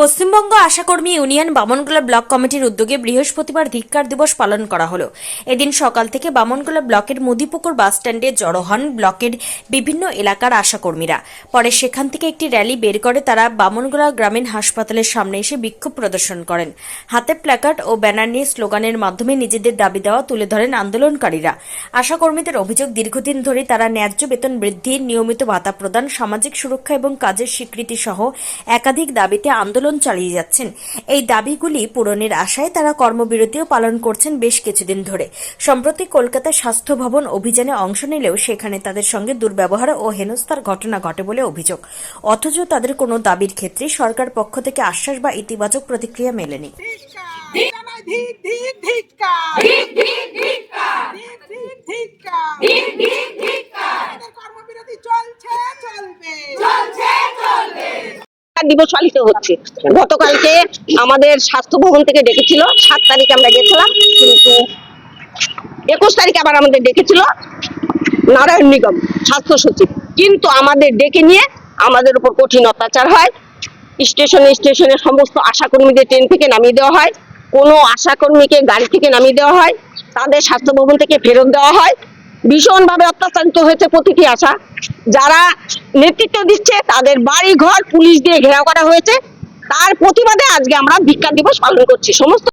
পশ্চিমবঙ্গ আশাকর্মী union Bamangola block কমিটির উদ্যোগে বৃহস্পতিবার ধিক্কার দিবস পালন করা হলো। এদিন সকাল থেকে বামনগোলা ব্লকের মুদিপুকুর বাসস্ট্যান্ডে জড়ো হন ব্লকের বিভিন্ন এলাকার আশাকর্মীরা। পরে সেখান থেকে একটি র্যালি বের করে তারা বামনগোলা গ্রামীণ হাসপাতালের সামনে এসে বিক্ষোভ প্রদর্শন করেন। হাতে প্ল্যাকার্ড ও ব্যানার নিয়ে স্লোগানের মাধ্যমে নিজেদের দাবি দেওয়া তুলে ধরেন আন্দোলনকারীরা। আশাকর্মীদের অভিযোগ, দীর্ঘদিন ধরে তারা ন্যায্য বেতন বৃদ্ধি নিয়মিত ভাতা প্রদান, সামাজিক সুরক্ষা এবং কাজের স্বীকৃতি সহ একাধিক দাবিতে আন্দোলন চালিয়ে যাচ্ছেন। এই দাবিগুলি পূরণের আশায় তারা কর্মবিরতিও পালন করছেন বেশ কিছুদিন ধরে। সম্প্রতি কলকাতা স্বাস্থ্য ভবন অভিযানে অংশ নিলেও সেখানে তাদের সঙ্গে দুর্ব্যবহার ও হেনস্থার ঘটনা ঘটে বলে অভিযোগ। অথচ তাদের কোনো দাবির ক্ষেত্রে সরকার পক্ষ থেকে আশ্বাস বা ইতিবাচক প্রতিক্রিয়া মেলেনি। দিবস পালিত হচ্ছে। গতকালকে আমাদের স্বাস্থ্য ভবন থেকে ডেকেছিল, সাত তারিখে আমরা গেছিলাম, কিন্তু একুশ তারিখে আবার আমাদের ডেকেছিল নারায়ণ নিগম, স্বাস্থ্য সচিব। কিন্তু আমাদের ডেকে নিয়ে আমাদের উপর কঠিন অত্যাচার হয়। স্টেশনে স্টেশনে সমস্ত আশাকর্মীদের ট্রেন থেকে নামিয়ে দেওয়া হয়। কোনো আশাকর্মীকে গাড়ি থেকে নামিয়ে দেওয়া হয়। তাদের স্বাস্থ্য ভবন থেকে ফেরত দেওয়া হয়। ভীষণভাবে অত্যাচারিত হয়েছে প্রতিটি আশা। যারা নেতৃত্ব দিচ্ছে, তাদের বাড়ি ঘর পুলিশ দিয়ে ঘেরাও করা হয়েছে। তার প্রতিবাদে আজকে আমরা ভিক্ষা দিবস পালন করছি। সমস্ত